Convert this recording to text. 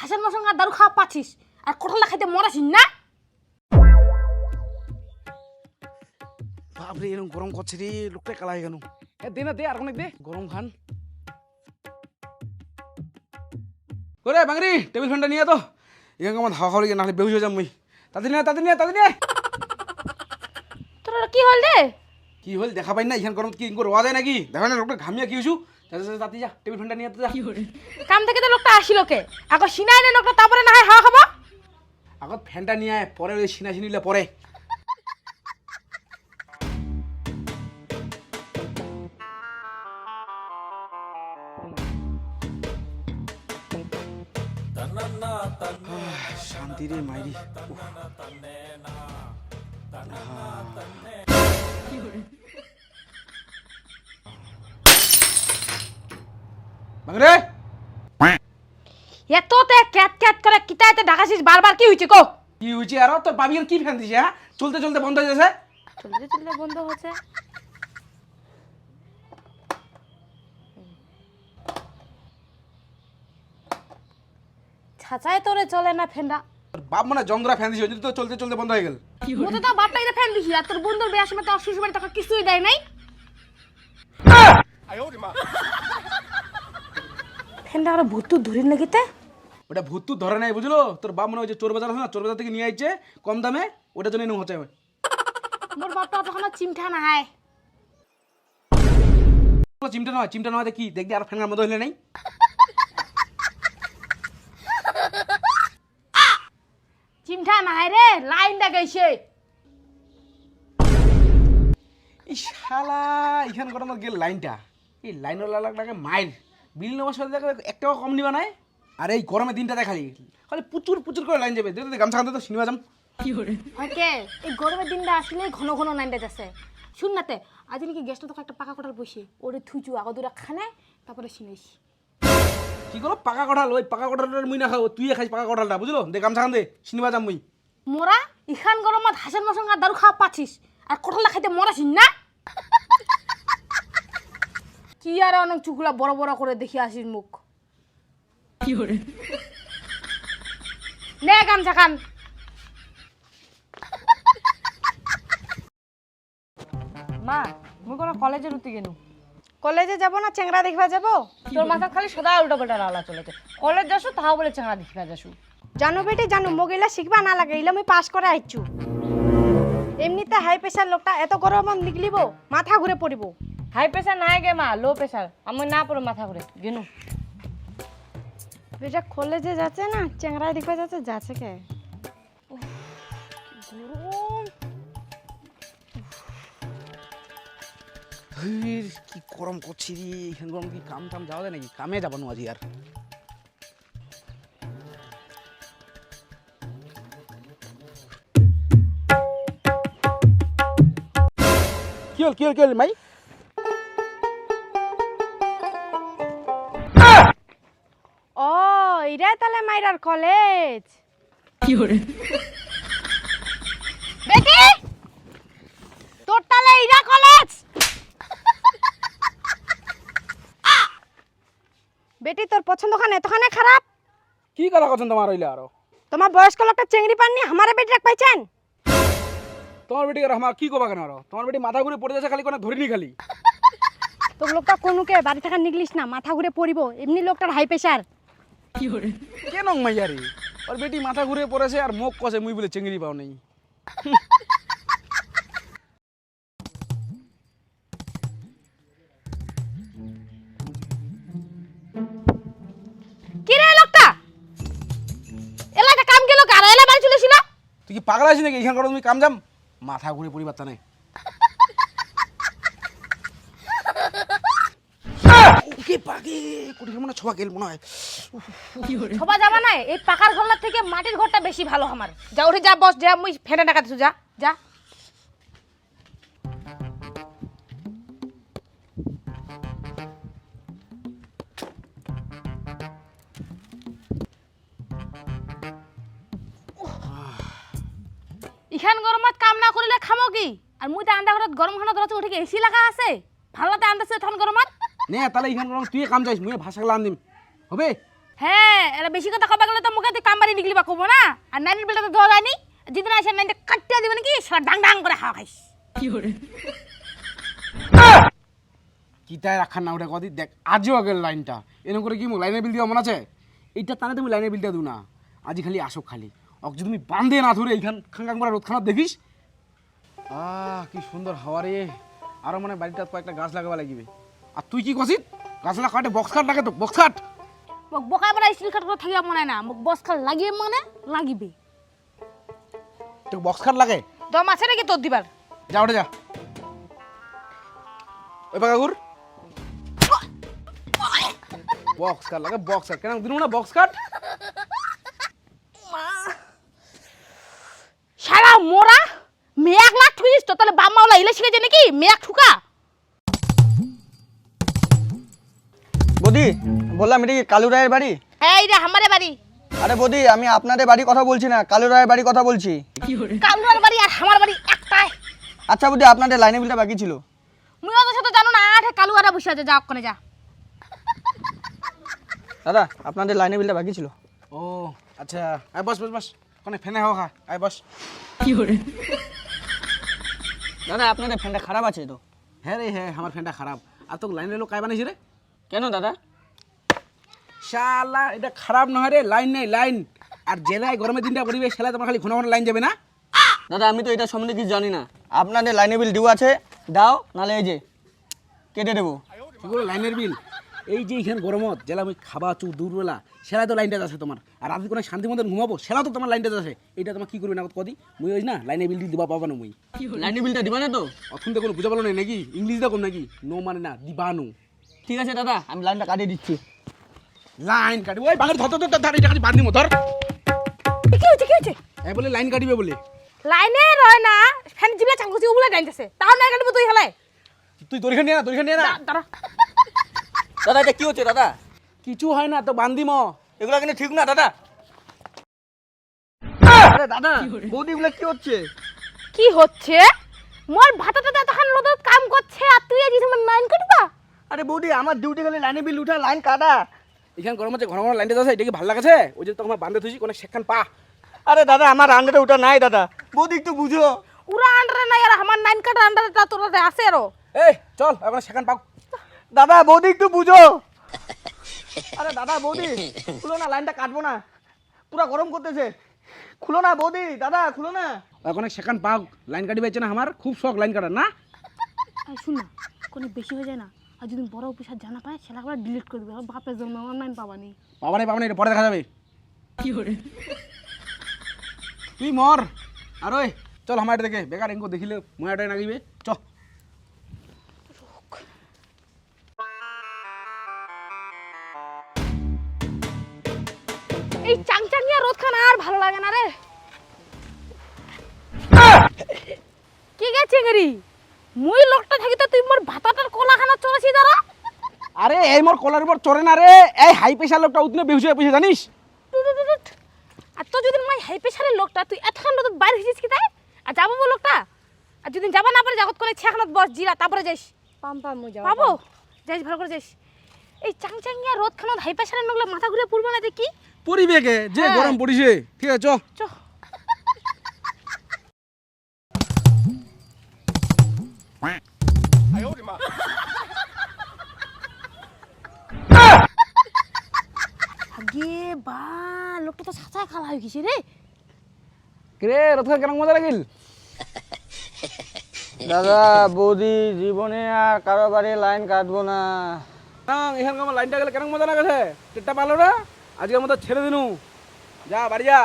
হাঁসের মাংস আর দারু খাওয়া পাচ্ছিস? আর কঠলা খাইতে মরাছিস না? বাপরে এরকম গরম করছে রে লোকটা কালা হয়ে গেল। এ দে না দে আর অনেক দে। গরম খান। ওরে বাঙরি টেবিল ফ্যানটা নিয়ে তো। এখানে আমার হাওয়া খাওয়া নাহলে বেহুশ হয়ে যাম মুই তাদের নিয়ে তাদের নিয়ে তাদের নিয়ে তোর কি হল রে? কি হল দেখা পাই না এখানে গরম কি করে রোয়া যায় নাকি? দেখা না লোকটা ঘামিয়া কি হইছু? তাতে যা টেবিল ফ্যানটা নিয়ে যা। কাম থেকে তো লোকটা আসিল কে? আকৌ সিনাই নে লোকটা তারপরে না হয় হাওয়া খাব? আগত ফ্যানটা নিয়ে আয় পরে ওই সিনা সিনিলে পরে। আহ, শান্তি রে মাইরি। বাংরে এততে ক্যাট ক্যাট করে কিতাইতে ডাকাছিস বারবার কি হইছে কো? কি হয়েছে আর? তোর বাবির কি ফ্যান দিছে হ্যাঁ? চলতে চলতে বন্ধ হয়ে যাচ্ছে। চলতে চলতে বন্ধ হচ্ছে। ছাচাই তোরে চলে না ফেন্ডা। বাপ মানে জংদরা ফ্যান দিছে জন্য তো চলতে চলতে বন্ধ হয়ে গেল। মতো তো বাপটা এটা ফ্যান দিছি আর তোর বন্ধুর বিয়ার সময় তো শ্বশুর বাড়ি টাকা কিছুই দেয় নাই। ফ্যানটা আর ভূত ধরি নাকিতে ওটা ভূত ধরে নাই বুঝলো? তোর বাপ মনে হয় যে চোর বাজার আছে না চোর বাজার থেকে নিয়ে আইছে কম দামে ওটার জন্য এনে হচ্ছে মোর বাপটা তখন চিমটা নয় চিমটা নয় কি? দেখবি আর মতো হইলে নেই। চিমঠা নাহায় রে লাইনটা গেছে। এই শালা এখান করে আমার গেল লাইনটা। এই লাইন লাগে মাইল বিল নেওয়ার সাথে দেখো এক টাকা কম নিবা নাই? আর এই গরমে দিনটা দেখালি। খালি প্রচুর প্রচুর করে লাইন যাবে। দেখতে গামছা খাতে তো সিনেমা যাম। ওকে এই গরমের দিনটা আসলে ঘন ঘন নাইনটা যাচ্ছে শুন নাতে আজ নাকি গ্যাসটা তোকে একটা পাকা কটাল বসে ওরে থুইছু আগো দুরা খানে তারপরে শুনেছি কি করো পাকা কঠাল ওই পাকা কঠালটা মুই না খাও তুই খাইস পাকা কঠালটা বুঝলো? দে গামছা খান দে সিনেমা যাম মুই। মোরা ইখান গরমত মাংস আর দারু খাওয়া পাচ্ছিস। আর কঠলা খাইতে মরাছিস না? কি আর অনেক চুকুলা বড় বড় করে দেখি আসিস মুখ। নে গামছা খান। মা মুই কোনো কলেজে রুতি গেনু কলেজে যাব না চেংরা দেখবা যাব? তোর মাথা খালি সদা উল্টো পাল্টা আলা চলেছে। কলেজ যাসু তাও বলে চেংড়া দেখিবা যাসু। জানো বেটি জানো মগিলা শিখবা না লাগে ইলা মুই পাস করে আইছু এমনিতে হাই প্রেসার লোকটা এত গরমত নিগলিব মাথা ঘুরে পড়িব। হাই প্রেসার নাই গে মা লো প্রেসার আমি না পড়ো মাথা ঘুরে গেনু। বেটা কলেজে যাচ্ছে না চেংরা দেখবা যাচ্ছে যাচ্ছে কে? কি গরম। করছি রে এখান গরম কি কাম টাম যাওয়া যায় নাকি? কামে যাব না আজ আর। কি হল কি হল কি হল মাই? তাহলে মাইরার কলেজ বেটি তোর তালে ইরা কলেজ বেটি তোর পছন্দ খান এতখানে খারাপ? কি কথা কথা তোমার হইলে আরও? তোমার বয়স্ক লোকটা চেংড়ি পাননি আমারে বেটি রাখ পাইছেন? তোমার বেটি আর আমার কি কবা কেন আরও? তোমার বেটি মাথা ঘুরে পড়ে যাচ্ছে খালি কোনো ধরিনি খালি। তোর লোকটা কোনুকে বাড়ি থাকা নিগলিস না মাথা ঘুরে পড়িব এমনি লোকটার হাই প্রেসার কেন মাইয়া রে ওর বেটি মাথা ঘুরে পড়েছে আর মুখ কষে মুই বলে চেঙ্গিরি পাও নেই। তুই কি পাগলা আছিস নাকি? এখান করে তুমি কাম যাম মাথা ঘুরে পড়ি বাচ্চা নাই। ওকে পাগে কোটি মনে ছোয়া গেল মনে হয়। যাবা নাই এই পাকার ঘরলার থেকে মাটির ঘরটা বেশি ভালো আমার। যা উঠে যা বস যা মুই ফেনে টাকা দিছু যা যা। ইখান গরমত কাম না করিলে খামো কি? আর মুই তো আন্দা ঘরত গরম খানা ধরতে উঠে কি এসি লাগা আছে? ভালো তো আন্দাছে তখন গরমত নে তাহলে এখান করে তুই কাম যাইস মুই ভাষা গেলা আন দিম হবে? হ্যাঁ এরা বেশি কথা কবা গেলে তো মুখে তুই কামবারি নিকলি বা কব না? আর নাইনের বেলটা তো দেওয়া যায়নি যেদিন আসে নাইনটা কাটিয়ে দিবে নাকি সেটা ডাং ডাং করে হাওয়া খাইস। কিতায় রাখার না ওটা কদি দেখ আজও আগের লাইনটা। এরকম করে কি লাইনের বিল দিবা মনে আছে? এইটা তানে তুমি লাইনের বিলটা দিও না। আজি খালি আসো খালি। অক যদি তুমি বান্ধে না ধরে এইখান খাঙ্গাং করা রোদখানা দেখিস? আহ কি সুন্দর হাওয়া রে। আরও মানে বাড়িটা কয়েকটা গাছ লাগাবা লাগিবে। আর তুই কি কছিস গাছ লাগা কাটে বক্স কাট লাগে তো বক্স কাট। মোক বকাই বড়া স্টিল কাট করে থাকিবা মনে না মোক বস খাল লাগিয়ে মানে লাগিবে। তো বক্স কাট লাগে? দম আছে নাকি তোর দিবার যা ওটা যা। ওই বাগাগুর বক্স কাট লাগে বক্স কাট। কেন দিন না বক্স কাট? সারা মোরা মেয়াক না ঠুইস তো তাহলে বাপ মাওলা ইলে শিখেছে নাকি? মেয়াক ঠুকা। বৌদি বললাম এটা কি কালু রায়ের বাড়ি। এই রে আমারে বাড়ি। আরে বৌদি আমি আপনাদের বাড়ি কথা বলছি না কালু রায়ের বাড়ি কথা বলছি। কালুয়ার বাড়ি আর আমার বাড়ি একটাই। আচ্ছা বৌদি আপনাদের লাইনে বিলটা বাকি ছিল। মুই অত সাথে জানো না আঠে কালু কালুয়ারা বসে আছে যা ওখানে যা। দাদা আপনাদের লাইনে বিলটা বাকি ছিল। ও আচ্ছা আয় বস বস বস কোনে ফেনে হাওয়া খা আয় বস। কি দাদা আপনাদের ফ্যানটা খারাপ আছে তো? হ্যাঁ রে হ্যাঁ আমার ফ্যানটা খারাপ। আর তোকে লাইনের লোক কায় বানাইছে রে? কেন দাদা? শালা এটা খারাপ নয় রে লাইন নেই লাইন। আর জেলায় গরমের দিনটা পরিবেশ সেলায় তোমার খালি ঘন ঘন লাইন যাবে না? দাদা আমি তো এটা সম্বন্ধে কিছু জানি না। আপনাদের লাইনে বিল ডিউ আছে দাও নালে এই যে কেটে দেবো। কি করে লাইনের বিল এই যে এখানে গরমত জেলা আমি খাবা চু দুপুরবেলা সেলাই তো লাইনটা আছে তোমার। আর রাতে কোনো শান্তি মতন ঘুমাবো সেলাও তো তোমার লাইনটা আছে। এটা তোমার কি করবে না কদি? মুই ওই না লাইনের বিল দিবা পাবা না মুই। লাইনে বিলটা দিবা না তো? অথন তো কোনো বুঝা পালো না নাকি? ইংলিশ দেখো নাকি? নো মানে না দিবা নো। ঠিক আছে দাদা আমি লাইনটা কাটিয়ে দিচ্ছি। লাইন কাটি ওই বাঙালি ধর ধর ধর এটা বাঁধি ধর। কি হয়েছে কি হয়েছে? এই বলে লাইন কাটিবে বলে। লাইনে রয় না ফ্যান জিবলা চাল করছি ওগুলা ডাইতেছে তাও না কাটবো তুই হেলাই তুই দরিখান নিয়ে না দরিখান নিয়ে না দাঁড়া দাদা এটা কি হচ্ছে দাদা? কিছু হয় না তো বান্দিম এগুলো কিন্তু ঠিক না দাদা। আরে দাদা বৌদি এগুলো কি হচ্ছে? কি হচ্ছে? মোর ভাতাটা তো তখন রোদত কাম করছে আর তুই আছিস আমার নাইন কাটবা? আরে বৌদি আমার ডিউটি গেলে লাইনে বিল উঠা লাইন কাটা। এখানে গরম হচ্ছে ঘন ঘন লাইনটা আছে এটা কি ভালো লাগছে? ওই যে তোমার বান্ধে থুইছি কোনো সেখান পা। আরে দাদা আমার আন্ডারে ওটা নাই দাদা। বৌদি একটু বুঝো। উরা আন্ডারে নাই আর আমার নাইন কাটার আন্ডারে তা তোর আছে আরও। এই চল এখন সেখান পাও দাদা বৌদি একটু বুঝো। আরে দাদা বৌদি খুলো না লাইনটা কাটবো না। পুরা গরম করতেছে। খুলো না বৌদি দাদা খুলো না। এখন সেখান পাও লাইন কাটি পাইছে না আমার? খুব শখ লাইন কাটার না? শুন না কোনো বেশি হয়ে যায় না। আর যদি বড় অফিসার জানা পায় সেটা আবার ডিলিট করে দিবে। আমার বাপের জন্য অনলাইন পাবানি পাবা নাই পাবা নাই এটা পরে দেখা যাবে। তুই মর। আর ওই চল আমার এটা দেখে বেকার এঙ্কো দেখিলে ময়াটাই নাগিবে। চ। এই চাংচাঙ্গিয়া রোদ খানা আর ভালো লাগে না রে। কি গেছে গেরি? মুই লোকটা থাকি তুই মোর ভাতাটার কোলা খানা চলেছি দাঁড়া। আরে এই মোর কলার উপর চড়ে না রে। এই হাই প্রেশার লোকটা উতনে বেহুশ পয়সা জানিস? আর তো যদি মাই হাই প্রেশারের লোকটা তুই এতক্ষণ রোদ বাইরে হয়েছিস কি তাই? আর যাব বল লোকটা? আর যদি যাবা না পারে জগৎ করে ছেখানাত বস জিরা তারপরে যাইস। পাম পাম মু যাও পাবো? যাইস ভালো করে যাইস। এই চাংচাঙ্গিয়া রোদ খানা হাই প্রেশারের লোকলা মাথা ঘুরে পড়বে না দেখি? পরিবেকে যে হ্যাঁ। গরম পড়িছে। ঠিক আছে চ। চ। খালা হয়ে রে রে রথা কেন মজা লাগিল? দাদা, বৌদি, জীবনে আর কারও বাড়ি লাইন কাটবো না। না এখানে আমার লাইনটা গেলে কেন মজা লাগাছে? টেটটা পালো না? আজকের মতো ছেড়ে দিনু। যা, বাড়ি যা।